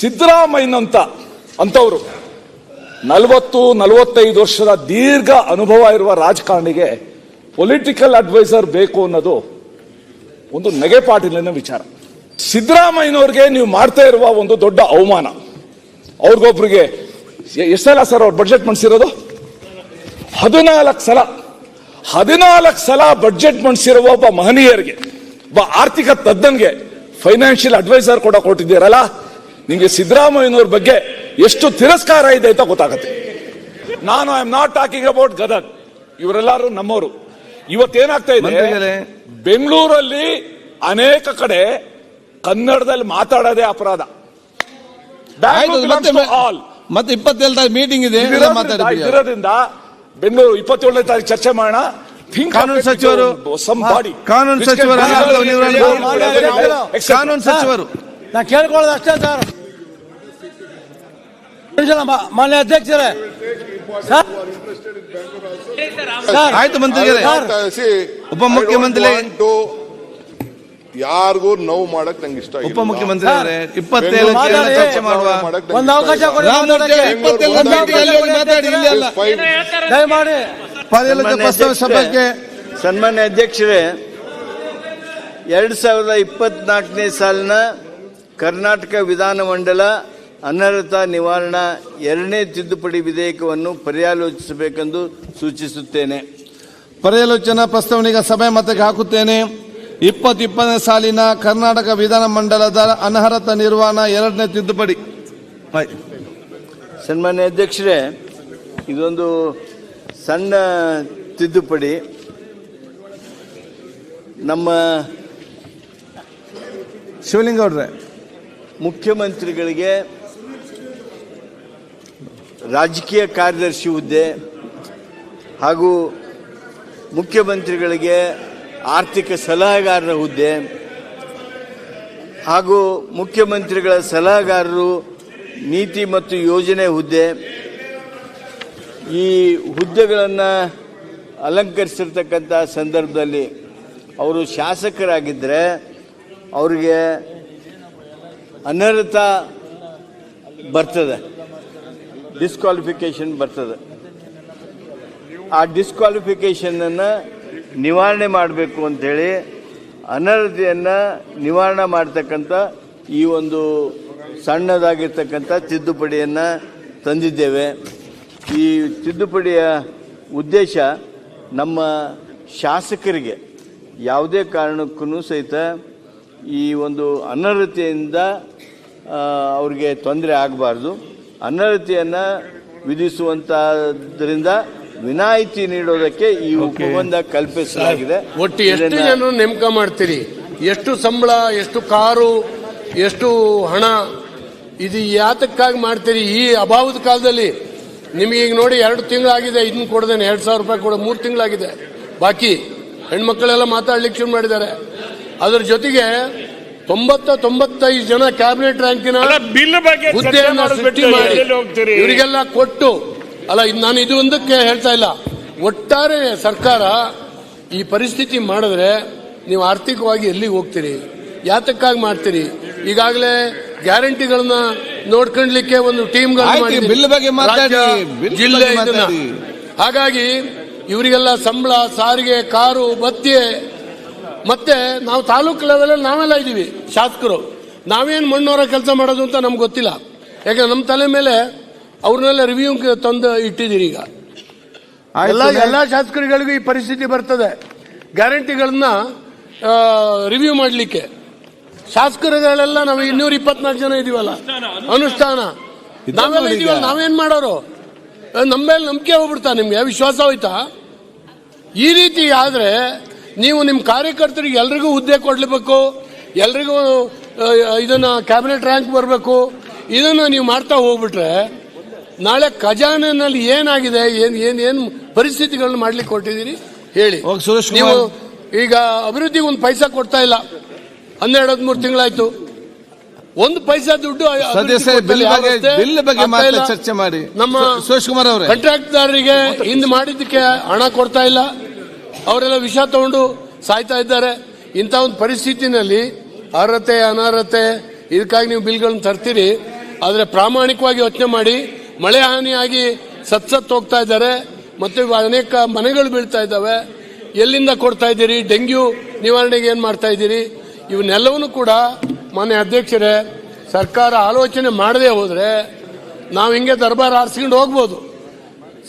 ಸಿದ್ದರಾಮಯ್ಯನಂತ ಅಂತವರು. ನಲವತ್ತು, ನಲವತ್ತೈದು ವರ್ಷದ ದೀರ್ಘ ಅನುಭವ ಇರುವ ರಾಜಕಾರಣಿಗೆ ಪೊಲಿಟಿಕಲ್ ಅಡ್ವೈಸರ್ ಬೇಕು ಅನ್ನೋದು ಒಂದು ನೆಗೆಪಾಟಿಲಿನ ವಿಚಾರ. ಸಿದ್ದರಾಮಯ್ಯನವ್ರಿಗೆ ನೀವು ಮಾಡ್ತಾ ಇರುವ ಒಂದು ದೊಡ್ಡ ಅವಮಾನ. ಅವ್ರಿಗೊಬ್ರಿಗೆ ಎಷ್ಟಲ್ಲ ಸರ್ ಅವ್ರು ಬಡ್ಜೆಟ್ ಮಂಡಿಸಿರೋದು? ಹದಿನಾಲ್ಕು ಸಲ. ಹದಿನಾಲ್ಕು ಸಲ ಬಡ್ಜೆಟ್ ಮಂಡಿಸಿರುವ ಒಬ್ಬ ಮಹನೀಯರಿಗೆ, ಒಬ್ಬ ಆರ್ಥಿಕ ತಜ್ಞನ್ಗೆ ಫೈನಾನ್ಷಿಯಲ್ ಅಡ್ವೈಸರ್ ಕೂಡ ಕೊಟ್ಟಿದ್ದೀರಲ್ಲ? ನಿಮಗೆ ಸಿದ್ದರಾಮಯ್ಯನವ್ರ ಬಗ್ಗೆ ಎಷ್ಟು ತಿರಸ್ಕಾರ ಇದೆ ಅಂತ ಗೊತ್ತಾಗುತ್ತೆ. ನಾನು I am not talking about Gadag. ಇವರೆಲ್ಲರೂ ನಮ್ಮವರು. ಇವತ್ತೇನಾಗ್ತಾ ಇದೆ. ಬೆಂಗಳೂರಲ್ಲಿ ಅನೇಕ ಕಡೆ ಕನ್ನಡದಲ್ಲಿ ಮಾತಾಡೋದೇ ಅಪರಾಧ. Bangalore ಮತ್ತೆ ಇಪ್ಪತ್ತೇಳು ಮೀಟಿಂಗ್ ಇದೆ ಇರೋದ್ರಿಂದ ಬೆಂಗಳೂರು ಇಪ್ಪತ್ತೇಳನೇ ತಾರೀಕು ಚರ್ಚೆ ಮಾಡೋಣ. ಕಾನೂನು ಸಚಿವರು. ಕಾನೂನು ಸಚಿವರು. ಕಾನೂನು ಸಚಿವರು. ನಾ ಕೇಳ್ಕೊಳ್ಳೋದು ಅಷ್ಟೇ ಸರ್. ಮಾನ್ಯ ಅಧ್ಯಕ್ಷರೇ ಆಯ್ತು ಮಂತ್ರಿಗಳೇ. ಉಪಮುಖ್ಯಮಂತ್ರಿ- ಯಾರಿಗೂ ನೋವು ಮಾಡಕ್ ನಂಗೆ ಇಷ್ಟ ಉಪ ಉಪಮುಖ್ಯಮಂತ್ರಿ ಅವರೇ ಇಪ್ಪತ್ತೇಳು ಚರ್ಚೆ ಮಾಡುವ. ಒಂದು ಅವಕಾಶ ದಯಮಾಡಿ. ಸಭೆಗೆ ಸನ್ಮಾನ್ಯ ಅಧ್ಯಕ್ಷರೇ ಎರಡ್ ಸಾವಿರದ ಇಪ್ಪತ್ನಾಲ್ಕನೇ ಸಾಲಿನ ಕರ್ನಾಟಕ ವಿಧಾನಮಂಡಲ ಅನರ್ಹತಾ ನಿವಾರಣಾ ಎರಡನೇ ತಿದ್ದುಪಡಿ ವಿಧೇಯಕವನ್ನು ಪರ್ಯಾಲೋಚಿಸಬೇಕೆಂದು ಸೂಚಿಸುತ್ತೇನೆ. ಪರ್ಯಾಲೋಚನಾ ಪ್ರಸ್ತಾವನೆಗೆ ಸಭೆ ಮತಕ್ಕೆ ಹಾಕುತ್ತೇನೆ. ಇಪ್ಪತ್ತು ಇಪ್ಪತ್ತನೇ ಸಾಲಿನ ಕರ್ನಾಟಕ ವಿಧಾನ ಮಂಡಲದ ಅನರ್ಹತಾ ನಿರ್ವಹಣಾ ಎರಡನೇ ತಿದ್ದುಪಡಿ. ಸನ್ಮಾನ್ಯ ಅಧ್ಯಕ್ಷರೇ ಇದೊಂದು ಸಣ್ಣ ತಿದ್ದುಪಡಿ. ನಮ್ಮ ಶಿವಲಿಂಗ ಅವ್ರೆ ಮುಖ್ಯಮಂತ್ರಿಗಳಿಗೆ ರಾಜಕೀಯ ಕಾರ್ಯದರ್ಶಿ ಹುದ್ದೆ ಹಾಗೂ ಮುಖ್ಯಮಂತ್ರಿಗಳಿಗೆ ಆರ್ಥಿಕ ಸಲಹೆಗಾರರ ಹುದ್ದೆ ಹಾಗೂ ಮುಖ್ಯಮಂತ್ರಿಗಳ ಸಲಹೆಗಾರರು ನೀತಿ ಮತ್ತು ಯೋಜನೆ ಹುದ್ದೆ. ಈ ಹುದ್ದೆಗಳನ್ನು ಅಲಂಕರಿಸಿರ್ತಕ್ಕಂಥ ಸಂದರ್ಭದಲ್ಲಿ ಅವರು ಶಾಸಕರಾಗಿದ್ದರೆ ಅವರಿಗೆ ಅನರ್ಹತ ಬರ್ತದೆ. ಡಿಸ್ಕ್ವಾಲಿಫಿಕೇಶನ್ ಬರ್ತದೆ. ಆ ಡಿಸ್ಕ್ವಾಲಿಫಿಕೇಶನನ್ನು ನಿವಾರಣೆ ಮಾಡಬೇಕು ಅಂಥೇಳಿ ಅನರ್ಹತೆಯನ್ನು ನಿವಾರಣೆ ಮಾಡ್ತಕ್ಕಂಥ ಈ ಒಂದು ಸಣ್ಣದಾಗಿರ್ತಕ್ಕಂಥ ತಿದ್ದುಪಡಿಯನ್ನು ತಂದಿದ್ದೇವೆ. ಈ ತಿದ್ದುಪಡಿಯ ಉದ್ದೇಶ ನಮ್ಮ ಶಾಸಕರಿಗೆ ಯಾವುದೇ ಕಾರಣಕ್ಕೂ ಸಹಿತ ಈ ಒಂದು ಅನರ್ಹತೆಯಿಂದ ಅವ್ರಿಗೆ ತೊಂದರೆ ಆಗಬಾರ್ದು. ಅನರ್ಹತೆಯನ್ನು ವಿಧಿಸುವಂತಹದ್ರಿಂದ ವಿನಾಯಿತಿ ನೀಡೋದಕ್ಕೆ ಈ ಒಪ್ಪಂದ ಕಲ್ಪಿಸಲಾಗಿದೆ. ಒಟ್ಟು ಎಷ್ಟು ಜನ ನೇಮಕ ಮಾಡ್ತೀರಿ? ಎಷ್ಟು ಸಂಬಳ ಎಷ್ಟು ಕಾರು ಎಷ್ಟು ಹಣ? ಇದು ಯಾತಕ್ಕಾಗಿ ಮಾಡ್ತೀರಿ? ಈ ಅಭಾವದ ಕಾಲದಲ್ಲಿ ನಿಮಗೆ ಈಗ ನೋಡಿ ಎರಡು ತಿಂಗಳಾಗಿದೆ ಇದನ್ನ ಕೊಡ್ದೇನೆ. ಎರಡು ಸಾವಿರ ರೂಪಾಯಿ ಕೊಡ ಮೂರು ತಿಂಗಳಾಗಿದೆ. ಬಾಕಿ ಹೆಣ್ಮಕ್ಳೆಲ್ಲ ಮಾತಾಡ್ಲಿಕ್ಕೆ ಶುರು ಮಾಡಿದ್ದಾರೆ. ಅದರ ಜೊತೆಗೆ ತೊಂಬತ್ತ ತೊಂಬತ್ತೈದು ಜನ ಕ್ಯಾಬಿನೆಟ್ ರ್ಯಾಂಕಿನ ಬಿಲ್ ಬಗ್ಗೆ ಚರ್ಚೆ ಹುದ್ದೆಯನ್ನ ಸೃಷ್ಟಿ ಮಾಡಿ. ಹೋಗ್ತೀರಿ? ಇವರಿಗೆಲ್ಲ ಕೊಟ್ಟು. ಅಲ್ಲ ಇದು ನಾನು ಇದು ಒಂದಕ್ಕೆ ಹೇಳ್ತಾ ಇಲ್ಲ. ಒಟ್ಟಾರೆ ಸರ್ಕಾರ ಈ ಪರಿಸ್ಥಿತಿ ಮಾಡಿದ್ರೆ ನೀವು ಆರ್ಥಿಕವಾಗಿ ಎಲ್ಲಿಗೆ ಹೋಗ್ತೀರಿ? ಯಾತಕ್ಕಾಗಿ ಮಾಡ್ತೀರಿ? ಈಗಾಗಲೇ ಗ್ಯಾರಂಟಿಗಳನ್ನ ನೋಡ್ಕೊಂಡ್ಲಿಕ್ಕೆ ಒಂದು ಟೀಮ್ ಈ ಬಿಲ್ ಬಗ್ಗೆ ಮಾತಾಡಿ, ಜಿಲ್ಲೆ ಹಾಗಾಗಿ ಇವರಿಗೆಲ್ಲ ಸಂಬಳ ಸಾರಿಗೆ ಕಾರು ಭತ್ಯೆ ಮತ್ತೆ ನಾವು ತಾಲೂಕು ಲೆವೆಲಲ್ಲಿ ನಾವೆಲ್ಲ ಇದ್ದೀವಿ ಶಾಸಕರು. ನಾವೇನು ಮಣ್ಣವರ ಕೆಲಸ ಮಾಡೋದು ಅಂತ ನಮ್ಗೆ ಗೊತ್ತಿಲ್ಲ. ಯಾಕಂದ್ರೆ ನಮ್ಮ ತಲೆ ಮೇಲೆ ಅವ್ರನ್ನೆಲ್ಲ ರಿವ್ಯೂ ತಂದು ಇಟ್ಟಿದ್ದೀರಿ ಈಗ. ಎಲ್ಲ ಎಲ್ಲ ಶಾಸಕರುಗಳಿಗೂ ಈ ಪರಿಸ್ಥಿತಿ ಬರ್ತದೆ. ಗ್ಯಾರಂಟಿಗಳನ್ನ ರಿವ್ಯೂ ಮಾಡಲಿಕ್ಕೆ. ಶಾಸಕರುಗಳೆಲ್ಲ ನಾವು ಇನ್ನೂರ ಇಪ್ಪತ್ನಾಲ್ಕು ಜನ ಇದೀವಲ್ಲ. ಅನುಷ್ಠಾನ. ನಾವೆಲ್ಲ ಇದೀವಲ್ಲ ನಾವೇನ್ ಮಾಡೋರು? ನಮ್ಮ ಮೇಲೆ ನಂಬಿಕೆ ಹೋಗ್ಬಿಡ್ತಾ ನಿಮ್ಗೆ. ವಿಶ್ವಾಸ ಹೋಯ್ತಾ? ಈ ರೀತಿ ಆದ್ರೆ ನೀವು ನಿಮ್ಮ ಕಾರ್ಯಕರ್ತರಿಗೆ ಎಲ್ರಿಗೂ ಹುದ್ದೆ ಕೊಡ್ಲೇಬೇಕು ಎಲ್ರಿಗೂ ಇದನ್ನು ಕ್ಯಾಬಿನೆಟ್ ರ್ಯಾಂಕ್ ಬರಬೇಕು. ಇದನ್ನು ನೀವು ಮಾಡ್ತಾ ಹೋಗ್ಬಿಟ್ರೆ ನಾಳೆ ಖಜಾನೆನಲ್ಲಿ ಏನಾಗಿದೆ ಏನು ಏನು ಏನ್ ಪರಿಸ್ಥಿತಿಗಳನ್ನ ಮಾಡ್ಲಿಕ್ಕೆ ಕೊಟ್ಟಿದ್ದೀರಿ ಹೇಳಿ. ನೀವು ಈಗ ಅಭಿವೃದ್ಧಿಗೆ ಒಂದು ಪೈಸಾ ಕೊಡ್ತಾ ಇಲ್ಲ. ಹನ್ನೆರಡು ಹದಿಮೂರು ತಿಂಗಳಾಯ್ತು. ಒಂದು ಪೈಸಾ ದುಡ್ಡು ಚರ್ಚೆ ಮಾಡಿ. ನಮ್ಮ ಸುರೇಶ್ ಕುಮಾರ್ ಅವರೇ. ಕಾಂಟ್ರಾಕ್ಟ್ದಾರರಿಗೆ ಹಿಂದೆ ಮಾಡಿದ್ದಕ್ಕೆ ಹಣ ಕೊಡ್ತಾ ಇಲ್ಲ. ಅವರೆಲ್ಲ ವಿಷ ತಗೊಂಡು ಸಾಯ್ತಾ ಇದ್ದಾರೆ. ಇಂಥ ಒಂದು ಪರಿಸ್ಥಿತಿನಲ್ಲಿ ಅರ್ಹತೆ, ಅನರ್ಹತೆ, ಇದಕ್ಕಾಗಿ ನೀವು ಬಿಲ್ಗಳನ್ನ ತರ್ತೀರಿ. ಆದರೆ ಪ್ರಾಮಾಣಿಕವಾಗಿ ಯೋಚನೆ ಮಾಡಿ, ಮಳೆ ಹಾನಿಯಾಗಿ ಸತ್ಸತ್ ಹೋಗ್ತಾ ಇದ್ದಾರೆ. ಮತ್ತು ಅನೇಕ ಮನೆಗಳು ಬೀಳ್ತಾ ಇದ್ದಾವೆ. ಎಲ್ಲಿಂದ ಕೊಡ್ತಾ ಇದ್ದೀರಿ? ಡೆಂಗ್ಯೂ ನಿವಾರಣೆಗೆ ಏನು ಮಾಡ್ತಾ ಇದ್ದೀರಿ? ಇವನ್ನೆಲ್ಲವನ್ನೂ ಕೂಡ ಮಾನ್ಯ ಅಧ್ಯಕ್ಷರೇ, ಸರ್ಕಾರ ಆಲೋಚನೆ ಮಾಡದೇ ಹೋದರೆ ನಾವು ಹಿಂಗೆ ದರ್ಬಾರ್ ಆರಿಸ್ಕೊಂಡು ಹೋಗ್ಬೋದು.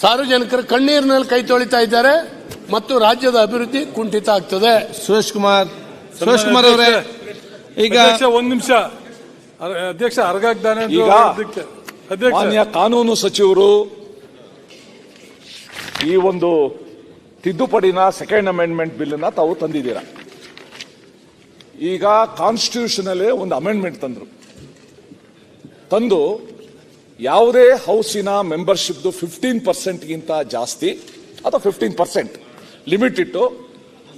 ಸಾರ್ವಜನಿಕರು ಕಣ್ಣೀರಿನಲ್ಲಿ ಕೈ ತೊಳಿತಾ ಇದ್ದಾರೆ. ಮತ್ತು ರಾಜ್ಯದ ಅಭಿವೃದ್ಧಿ ಕುಂಠಿತ ಆಗ್ತದೆ. ಸುರೇಶ್ ಕುಮಾರ್. ಸುರೇಶ್ ಕುಮಾರ್ ಅವರೇ ಈಗ ಅಧ್ಯಕ್ಷ ಒಂದ್ ನಿಮಿಷ. ಅಧ್ಯಕ್ಷ ಅರ್ಗಾಗ್ದಾನೆ ಅಂತ ಈಗ ಮಾನ್ಯ ಕಾನೂನು ಸಚಿವರು ಈ ಒಂದು ತಿದ್ದುಪಡಿನ ಸೆಕೆಂಡ್ ಅಮೆಂಡ್ಮೆಂಟ್ ಬಿಲ್ನ ತಾವು ತಂದಿದ್ದೀರಾ? ಈಗ ಕಾನ್ಸ್ಟಿಟ್ಯೂಷನ್ ಅಲ್ಲಿ ಒಂದು ಅಮೆಂಡ್ಮೆಂಟ್ ತಂದ್ರು. ತಂದು ಯಾವುದೇ ಹೌಸಿನ ಮೆಂಬರ್ಶಿಪ್ ಫಿಫ್ಟೀನ್ ಪರ್ಸೆಂಟ್ಗಿಂತ ಜಾಸ್ತಿ ಅಥವಾ ಫಿಫ್ಟೀನ್ ಪರ್ಸೆಂಟ್ ಲಿಮಿಟ್ ಇಟ್ಟು,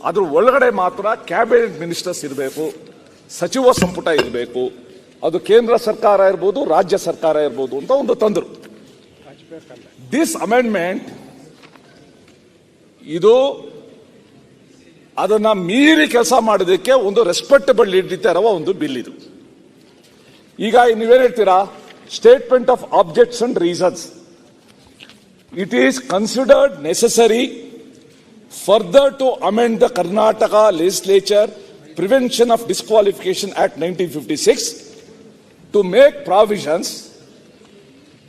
ಅದ್ರ ಒಳಗಡೆ ಮಾತ್ರ ಕ್ಯಾಬಿನೆಟ್ ಮಿನಿಸ್ಟರ್ಸ್ ಇರಬೇಕು, ಸಚಿವ ಸಂಪುಟ ಇರಬೇಕು, ಅದು ಕೇಂದ್ರ ಸರ್ಕಾರ ಇರ್ಬೋದು, ರಾಜ್ಯ ಸರ್ಕಾರ ಇರ್ಬೋದು ಅಂತ ಒಂದು ತಂದರು. ದಿಸ್ ಅಮೆಂಡ್ಮೆಂಟ್ ಇದು ಅದನ್ನ ಮೀರಿ ಕೆಲಸ ಮಾಡೋದಕ್ಕೆ ಒಂದು ರೆಸ್ಪೆಕ್ಟಬಲ್ ಇರುವ ಒಂದು ಬಿಲ್ ಇದು. ಈಗ ನೀವೇನ್ ಹೇಳ್ತೀರಾ? Statement of objects and reasons it is considered necessary further to amend the Karnataka legislature prevention of disqualification act nineteen fifty six to make provisions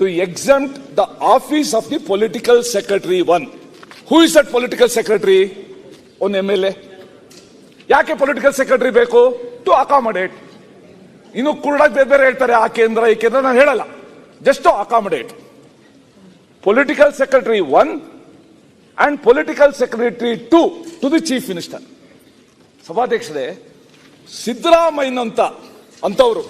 to exempt the office of the political secretary. One. Who is that political secretary? ಒಂದು M L A ಯಾಕೆ political secretary ಬೇಕು? To accommodate ಇನ್ನು ಕುರುಡಾಗಿ ಬೇರೆ ಬೇರೆ ಹೇಳ್ತಾರೆ, ಆ ಕೇಂದ್ರ, ಈ ಕೇಂದ್ರ. ನಾನು ಹೇಳಲ್ಲ. Just to accommodate political secretary one and political secretary two to the chief minister ಸಭಾಧ್ಯಕ್ಷರೇ ಸಿದ್ದರಾಮಯ್ಯನಂತ ಅಂತವರು.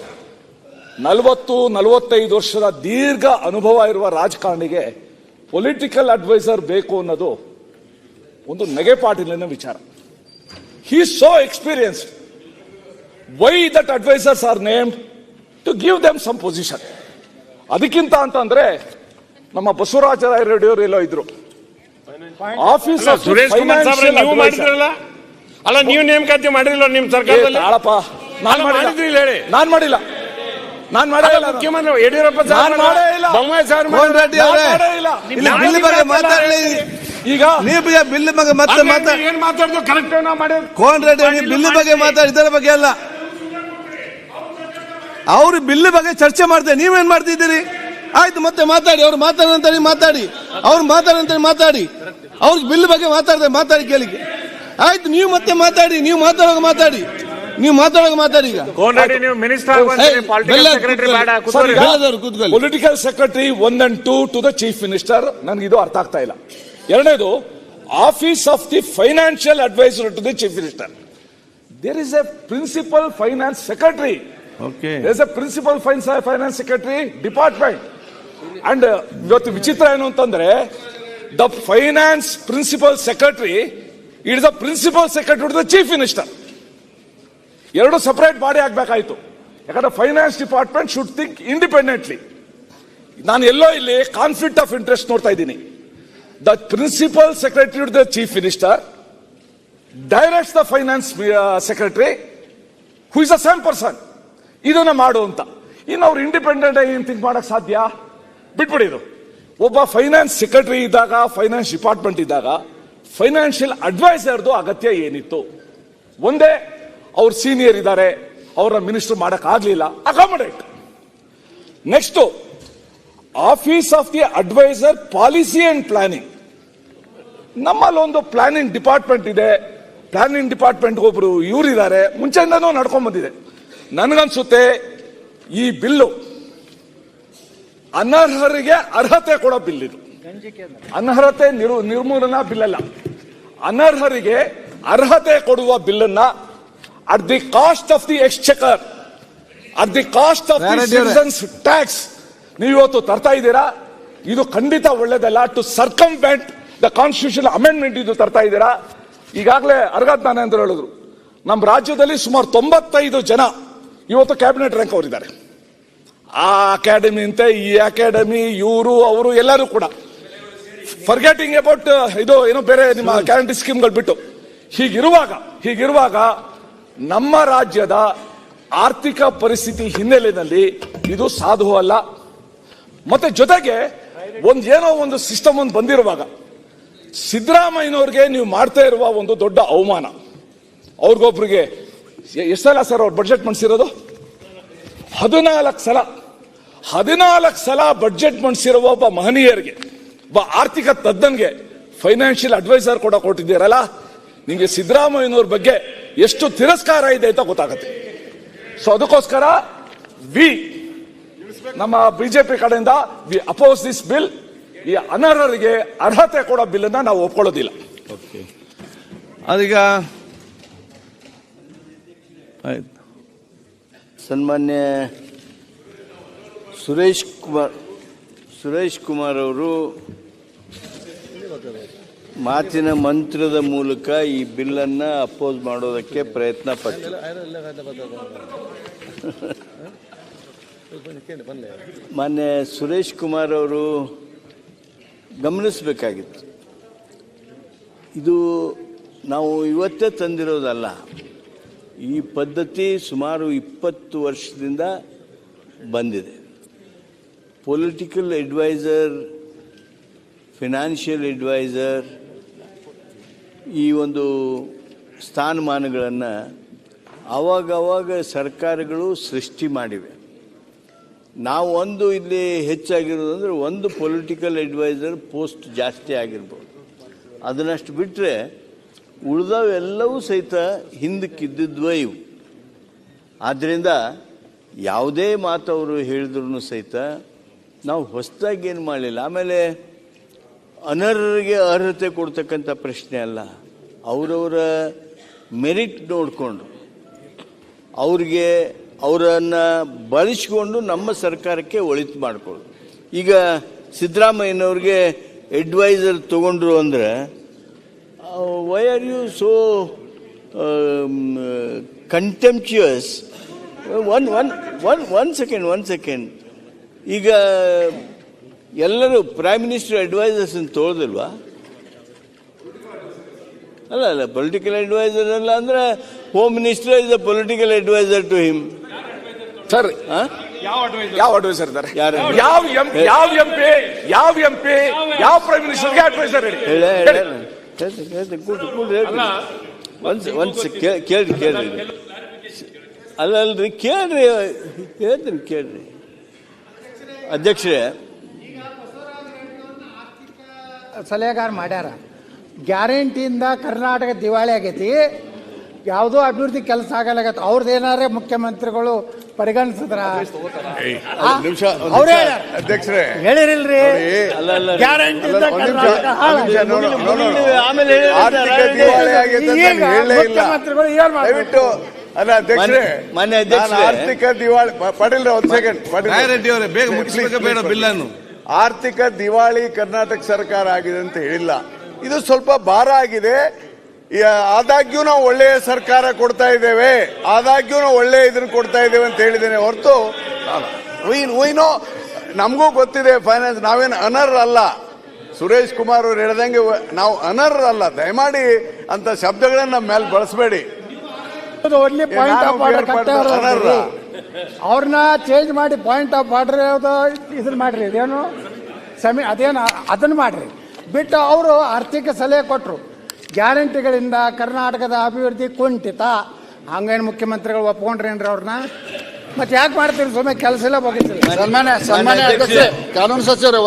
ನಲವತ್ತು, ನಲವತ್ತೈದು ವರ್ಷದ ದೀರ್ಘ ಅನುಭವ ಇರುವ ರಾಜಕಾರಣಿಗೆ ಪೊಲಿಟಿಕಲ್ ಅಡ್ವೈಸರ್ ಬೇಕು ಅನ್ನೋದು ಒಂದು ನೆಗೆಪಾಟಿಲಿನ ವಿಚಾರ. He so experience why that advisers are named to give them some position ಅದಕ್ಕಿಂತ ಅಂತಂದ್ರೆ ನಮ್ಮ ಬಸವರಾಜ ರೆಡ್ಡಿಯವರು ಎಲ್ಲೋ ಇದ್ರು. ಆಫೀಸ್ ಸುರೇಶ್ ಕುಮಾರ್ ನೀವು ಮಾಡಿದ್ರಲ್ಲ? ಅಲ್ಲ ನೀವು ನೇಮಕಾತಿ ಮಾಡಿರಲ್ಲ ನಿಮ್ ಸರ್ಕಾರದಲ್ಲಿ? ತಾಳಪ್ಪ ನಾನ್ ಅಲ್ಲ, ಮಾಡಿಲ್ಲ. ಮಾಡಿದ್ರಿ ಇಲ್ಲ ಹೇಳಿ. ನಾನ್ ಮಾಡಿಲ್ಲ. ನಾನ್ ಮಾಡೇ ಇಲ್ಲ ನಾನು. ಮುಖ್ಯಮಂತ್ರಿ ಯಡಿಯೂರಪ್ಪ ಸರ್ ಮಾಡೇ ಇಲ್ಲ. ಬೊಮ್ಮಾಯಿ ಸರ್ ಮೋಹನ್ ರೆಡ್ಡಿ ಅವರೇ ಮಾಡೇ ಇಲ್ಲ. ಇಲ್ಲಿ ಬಿಲ್ ಬಗ್ಗೆ ಮಾತಾಡಲಿ ಈಗ ನೀವು ಬಿಲ್ ಬಗ್ಗೆ ಮತ್ತೆ ಮಾತಾಡಿ ಏನ್ ಮಾತಾಡಿದ್ರು ಕರೆಕ್ಟ್ ನಾವು ಮಾಡಿದ್ರು ಕೋನ್ ರೆಡ್ಡಿ ಬಿಲ್ ಬಗ್ಗೆ ಮಾತಾಡಿ ಇದರ ಬಗ್ಗೆ ಅಲ್ಲ. ಅವ್ರು ಬಿಲ್ ಬಗ್ಗೆ ಚರ್ಚೆ ಮಾಡ್ತಾರೆ ನೀವೇನ್ ಮಾಡ್ತಿದ್ದೀರಿ? ಆಯ್ತು ಮತ್ತೆ ಮಾತಾಡಿ ಅವ್ರು ಮಾತಾಡಂತ ಮಾತಾಡಿ. ಅವ್ರು ಮಾತಾಡಂತೇಳಿ ಮಾತಾಡಿ. ಅವ್ರಿಗೆ ಬಿಲ್ ಬಗ್ಗೆ ಮಾತಾಡ್ತಾರೆ ಮಾತಾಡಿ ಕೇಳಿಕೆ ಆಯ್ತು ನೀವು ಮತ್ತೆ ಮಾತಾಡಿ ನೀವು ಮಾತಾಡೋಗ ಮಾತಾಡಿ. ನೀವು ಮಾತಾಡೋಗ ಮಾತಾಡಿ ಈಗ. Political secretary one and two to the chief minister ನನಗೆ ಇದು ಅರ್ಥ ಆಗ್ತಾ ಇಲ್ಲ. ಎರಡನೇದು office of the financial adviser to the chief minister there is a principal finance secretary okay there is a principal finance secretary department and ಇವತ್ತು ವಿಚಿತ್ರ ಏನು ಅಂತಂದ್ರೆ the finance principal secretary it the principal secretary the chief minister ಎರಡು separate body ಆಗ್ಬೇಕಾಯ್ತು. ಯಾಕಂದ್ರೆ finance department should think independently ನಾನು ಎಲ್ಲೋ ಇಲ್ಲಿ ಕಾನ್ಫ್ಲಿಕ್ಟ್ ಆಫ್ ಇಂಟ್ರೆಸ್ಟ್ ನೋಡ್ತಾ ಇದ್ದೀನಿ. The principal secretary the chief minister direct the finance secretary who is a same person ಇದನ್ನ ಮಾಡು ಅಂತ. ಇನ್ನು ಅವ್ರು ಇಂಡಿಪೆಂಡೆಂಟ್ ಆಗಿ ಏನು ಥಿಂಕ್ ಮಾಡಕ್ ಸಾಧ್ಯ? ಬಿಟ್ಬಿಡಿ ಇದು ಒಬ್ಬ ಫೈನಾನ್ಸ್ ಸೆಕ್ರೆಟರಿ ಇದ್ದಾಗ ಫೈನಾನ್ಸ್ ಡಿಪಾರ್ಟ್ಮೆಂಟ್ ಇದ್ದಾಗ ಫೈನಾನ್ಷಿಯಲ್ ಅಡ್ವೈಸರ್ದು ಅಗತ್ಯ ಏನಿತ್ತು? ಒಂದೇ, ಅವ್ರ ಸೀನಿಯರ್ ಇದ್ದಾರೆ ಅವರ ಮಿನಿಸ್ಟರ್ ಮಾಡಕ್ ಆಗ್ಲಿಲ್ಲ accommodate next office of the adviser policy and planning ನಮ್ಮಲ್ಲಿ ಒಂದು ಪ್ಲಾನಿಂಗ್ ಡಿಪಾರ್ಟ್ಮೆಂಟ್ ಇದೆ. ಪ್ಲಾನಿಂಗ್ ಡಿಪಾರ್ಟ್ಮೆಂಟ್ ಒಬ್ರು ಇವರಿದ್ದಾರೆ. ಮುಂಚೆಯಿಂದನೂ ನಡ್ಕೊಂಡ್ ಬಂದಿದೆ. ನನಗನ್ಸುತ್ತೆ, ಈ ಬಿಲ್ಲು ಅನರ್ಹರಿಗೆ ಅರ್ಹತೆ ಕೊಡೋ ಬಿಲ್ ಇದು. ಅನರ್ಹತೆ ನಿರು ನಿರ್ಮೂಲನಾ ಬಿಲ್ ಅಲ್ಲ. ಅನರ್ಹರಿಗೆ ಅರ್ಹತೆ ಕೊಡುವ ಬಿಲ್ಲನ್ನ at the cost of the exchequer at the cost of citizens tax ನೀವು ಇವತ್ತು ತರ್ತಾ ಇದ್ದೀರಾ? ಇದು ಖಂಡಿತ ಒಳ್ಳೇದಲ್ಲ. To circumvent the constitution amendment ಇದು ತರ್ತಾ ಇದ್ದೀರಾ? ಈಗಾಗಲೇ ಅರ್ಗತ್ನಾನೆ ಅಂತ ಹೇಳಿದ್ರು. ನಮ್ಮ ರಾಜ್ಯದಲ್ಲಿ ಸುಮಾರು ತೊಂಬತ್ತೈದು ಜನ ಇವತ್ತು ಕ್ಯಾಬಿನೆಟ್ ರ್ಯಾಂಕ್ ಅವರಿದ್ದಾರೆ. ಆ ಅಕಾಡೆಮಿ ಅಂತ ಈ ಅಕಾಡೆಮಿ ಇವರು ಅವರು ಎಲ್ಲರೂ ಕೂಡ ಫರ್ಗೆಟಿಂಗ್ ಅಬೌಟ್ ಇದು ಏನೋ ಬೇರೆ ನಿಮ್ಮ ಗ್ಯಾರಂಟಿ ಸ್ಕೀಮ್ಗಳು ಬಿಟ್ಟು. ಹೀಗಿರುವಾಗ ಹೀಗಿರುವಾಗ ನಮ್ಮ ರಾಜ್ಯದ ಆರ್ಥಿಕ ಪರಿಸ್ಥಿತಿ ಹಿನ್ನೆಲೆಯಲ್ಲಿ ಇದು ಸಾಧು ಅಲ್ಲ. ಮತ್ತೆ ಜೊತೆಗೆ ಒಂದು ಏನೋ ಒಂದು ಸಿಸ್ಟಮ್ ಒಂದು ಬಂದಿರುವಾಗ ಸಿದ್ದರಾಮಯ್ಯನವ್ರಿಗೆ ನೀವು ಮಾಡ್ತಾ ಇರುವ ಒಂದು ದೊಡ್ಡ ಅವಮಾನ. ಅವ್ರಿಗೊಬ್ರಿಗೆ ಎಷ್ಟಲ್ಲ ಎಷ್ಟು ಸಲ ಸರ್ ಅವ್ರು ಬಡ್ಜೆಟ್ ಮಂಡಿಸಿರೋದು? ಹದಿನಾಲ್ಕು ಸಲ. ಹದಿನಾಲ್ಕು ಸಲ ಬಡ್ಜೆಟ್ ಮಂಡಿಸಿರುವ ಒಬ್ಬ ಮಹನೀಯರಿಗೆ ಒಬ್ಬ ಆರ್ಥಿಕ ತಜ್ಞನ್ಗೆ ಫೈನಾನ್ಷಿಯಲ್ ಅಡ್ವೈಸರ್ ಕೂಡ ಕೊಟ್ಟಿದ್ದೀರಲ್ಲ ನಿಮಗೆ ಸಿದ್ದರಾಮಯ್ಯನವ್ರ ಬಗ್ಗೆ ಎಷ್ಟು ತಿರಸ್ಕಾರ ಇದೆ ಅಂತ ಗೊತ್ತಾಗುತ್ತೆ. ಸೊ ಅದಕ್ಕೋಸ್ಕರ ವಿ ನಮ್ಮ ಬಿಜೆಪಿ ಕಡೆಯಿಂದ ವಿ ಅಪೋಸ್ ದಿಸ್ ಬಿಲ್ ಈ ಅನರ್ಹರಿಗೆ ಅರ್ಹತೆ ಕೊಡೋ ಬಿಲ್ ಅನ್ನ ನಾವು ಒಪ್ಕೊಳ್ಳೋದಿಲ್ಲ. ಅದೀಗ ಆಯ್ತು. ಸನ್ಮಾನ್ಯ ಸುರೇಶ್ ಕುಮಾರ್ ಸುರೇಶ್ ಕುಮಾರ್ ಅವರು ಮಾತಿನ ಮಂತ್ರದ ಮೂಲಕ ಈ ಬಿಲ್ಲನ್ನು ಅಪೋಸ್ ಮಾಡೋದಕ್ಕೆ ಪ್ರಯತ್ನ ಪಟ್ಟರು ಮಾನ್ಯ ಸುರೇಶ್ ಕುಮಾರ್ ಅವರು ಗಮನಿಸಬೇಕಾಗಿತ್ತು. ಇದು ನಾವು ಇವತ್ತೇ ತಂದಿರೋದಲ್ಲ. ಈ ಪದ್ಧತಿ ಸುಮಾರು ಇಪ್ಪತ್ತು ವರ್ಷದಿಂದ ಬಂದಿದೆ. ಪೊಲಿಟಿಕಲ್ advisor, ಫಿನಾನ್ಷಿಯಲ್ advisor, ಈ ಒಂದು ಸ್ಥಾನಮಾನಗಳನ್ನು ಆವಾಗವಾಗ ಸರ್ಕಾರಗಳು ಸೃಷ್ಟಿ ಮಾಡಿವೆ. ನಾವು ಒಂದು ಇಲ್ಲಿ ಹೆಚ್ಚಾಗಿರೋದಂದ್ರೆ ಒಂದು ಪೊಲಿಟಿಕಲ್ ಅಡ್ವೈಸರ್ ಪೋಸ್ಟ್ ಜಾಸ್ತಿ ಆಗಿರ್ಬೋದು. ಅದನ್ನಷ್ಟು ಬಿಟ್ಟರೆ ಉಳಿದವೆಲ್ಲವೂ ಸಹಿತ ಹಿಂದಕ್ಕಿದ್ದಿದ್ವೇ ಇವು. ಆದ್ದರಿಂದ ಯಾವುದೇ ಮಾತವರು ಹೇಳಿದ್ರು ಸಹಿತ ನಾವು ಹೊಸದಾಗಿ ಏನು ಮಾಡಲಿಲ್ಲ. ಆಮೇಲೆ ಅನರ್ಹರಿಗೆ ಅರ್ಹತೆ ಕೊಡ್ತಕ್ಕಂಥ ಪ್ರಶ್ನೆ ಅಲ್ಲ. ಅವರವರ ಮೆರಿಟ್ ನೋಡಿಕೊಂಡು, ಅವ್ರಿಗೆ ಅವರನ್ನು ಬಳಸಿಕೊಂಡು ನಮ್ಮ ಸರ್ಕಾರಕ್ಕೆ ಒಳಿತು ಮಾಡಿಕೊಳ್ಳು ಈಗ ಸಿದ್ದರಾಮಯ್ಯನವ್ರಿಗೆ ಅಡ್ವೈಸರ್ ತಗೊಂಡ್ರು ಅಂದರೆ why are you so contemptuous one one one one second one second ಈಗ ಎಲ್ಲರೂ ಪ್ರೈಮ್ ಮಿನಿಸ್ಟರ್ ಅಡ್ವೈಸರ್ಸ್ ಅಂತ ತೋಳ್ದಲ್ವಾ ಅಲ್ಲ ಅಲ್ಲ ಪೊಲಿಟಿಕಲ್ ಅಡ್ವೈಸರ್ ಅಲ್ಲ ಅಂದ್ರೆ home minister is a political adviser to him sir ಯಾವ ಅಡ್ವೈಸರ್ ಇದ್ದಾರೆ? ಯಾರು? ಯಾವ ಎಂ ಯಾವ ಎಂ ಪಿ ಯಾವ ಎಂ ಪಿ ಯಾವ ಪ್ರೈಮ್ ಮಿನಿಸ್ಟರ್ಗೆ ಅಡ್ವೈಸರ್ ಒಂದ್ ಕೇಳ್ರಿ ಕೇಳ್ರಿ. ಅಲ್ಲ ಅಲ್ರಿ ಕೇಳ್ರಿ ಹೇಳ್ತೀನಿ ಕೇಳ್ರಿ. ಅಧ್ಯಕ್ಷರೇ ಸಲಹೆಗಾರ ಮಾಡ್ಯಾರ. ಗ್ಯಾರಂಟಿಯಿಂದ ಕರ್ನಾಟಕ ದಿವಾಳಿ ಆಗೈತಿ. ಯಾವುದೋ ಅಭಿವೃದ್ಧಿ ಕೆಲಸ ಆಗಲಾಗತ್ತ ಅವ್ರದ್ದು ಏನಾರೇ ಮುಖ್ಯಮಂತ್ರಿಗಳು ಪರಿಗಣಿಸಿದ್ರ. ನಿಮಿಷ ಅವ್ರೇ ಹೇಳ್ಯಾರ. ಅಧ್ಯಕ್ಷರೇ ಹೇಳಿರಿಲ್ರಿ. ಆಮೇಲೆ ಇಲ್ಲ. ಮುಖ್ಯಮಂತ್ರಿಗಳು ಏನ್? ಅಲ್ಲ ಅಧ್ಯಕ್ಷರೇ ಮಾನ್ಯ-. ನಾನು ಆರ್ಥಿಕ ದಿವಾಳಿ ಪಾಟೀಲ್ ಒಂದ್ ಸೆಕೆಂಡ್ ಅವರೇ. ಬೇಗ ಬೇಡ ಬಿಲ್ಲನ್ನು. ಆರ್ಥಿಕ ದಿವಾಳಿ ಕರ್ನಾಟಕ ಸರ್ಕಾರ ಆಗಿದೆ ಅಂತ ಹೇಳಿಲ್ಲ. ಇದು ಸ್ವಲ್ಪ ಭಾರ ಆಗಿದೆ. ಆದಾಗ್ಯೂ ನಾವು ಒಳ್ಳೆಯ ಸರ್ಕಾರ ಕೊಡ್ತಾ ಇದ್ದೇವೆ. ಆದಾಗ್ಯೂ ನಾವು ಒಳ್ಳೆಯ ಇದನ್ನ ಕೊಡ್ತಾ ಇದ್ದೇವೆ ಅಂತ ಹೇಳಿದ್ದೇನೆ ಹೊರತು ನೋ ನಮಗೂ ಗೊತ್ತಿದೆ ಫೈನಾನ್ಸ್ ನಾವೇನು ಅನರ್ ಅಲ್ಲ. ಸುರೇಶ್ ಕುಮಾರ್ ಅವ್ರು ಹೇಳ್ದಂಗೆ ನಾವು ಅನರ್ ಅಲ್ಲ. ದಯಮಾಡಿ ಅಂತ ಶಬ್ದಗಳನ್ನ ನಮ್ಮ ಮೇಲೆ ಬಳಸಬೇಡಿ. ಓನ್ಲಿ ಪಾಯಿಂಟ್ ಆಫ್ ಆರ್ಡರ್ ಕಟ್ಟಾರ ಅನರ್ಹ ಅವ್ರನ್ನ ಚೇಂಜ್ ಮಾಡಿ ಪಾಯಿಂಟ್ ಆಫ್ ಆರ್ಡರ್ ಯಾವ್ದು ಇದನ್ನ ಮಾಡ್ರಿ ಇದೇನು? ಸಮಿ ಅದೇನು ಅದನ್ನ ಮಾಡ್ರಿ. ಬಿಟ್ಟು ಅವರು ಆರ್ಥಿಕ ಸಲಹೆ ಕೊಟ್ಟರು ಗ್ಯಾರಂಟಿಗಳಿಂದ ಕರ್ನಾಟಕದ ಅಭಿವೃದ್ಧಿ ಕುಂಠಿತ. ಹಂಗೇನು ಮುಖ್ಯಮಂತ್ರಿಗಳು ಒಪ್ಕೊಂಡ್ರೇನ್ರಿ ಅವ್ರನ್ನ? ಮತ್ತೆ ಯಾಕೆ ಮಾಡ್ತೀರಿ ಸುಮ್ಮನೆ ಕೆಲಸ ಎಲ್ಲ ಬಗೆತಿಲ್ಲ ಸನ್ಮಾನ್ಯ ಅಧ್ಯಕ್ಷರೇ, ಕಾನೂನು ಸಚಿವರು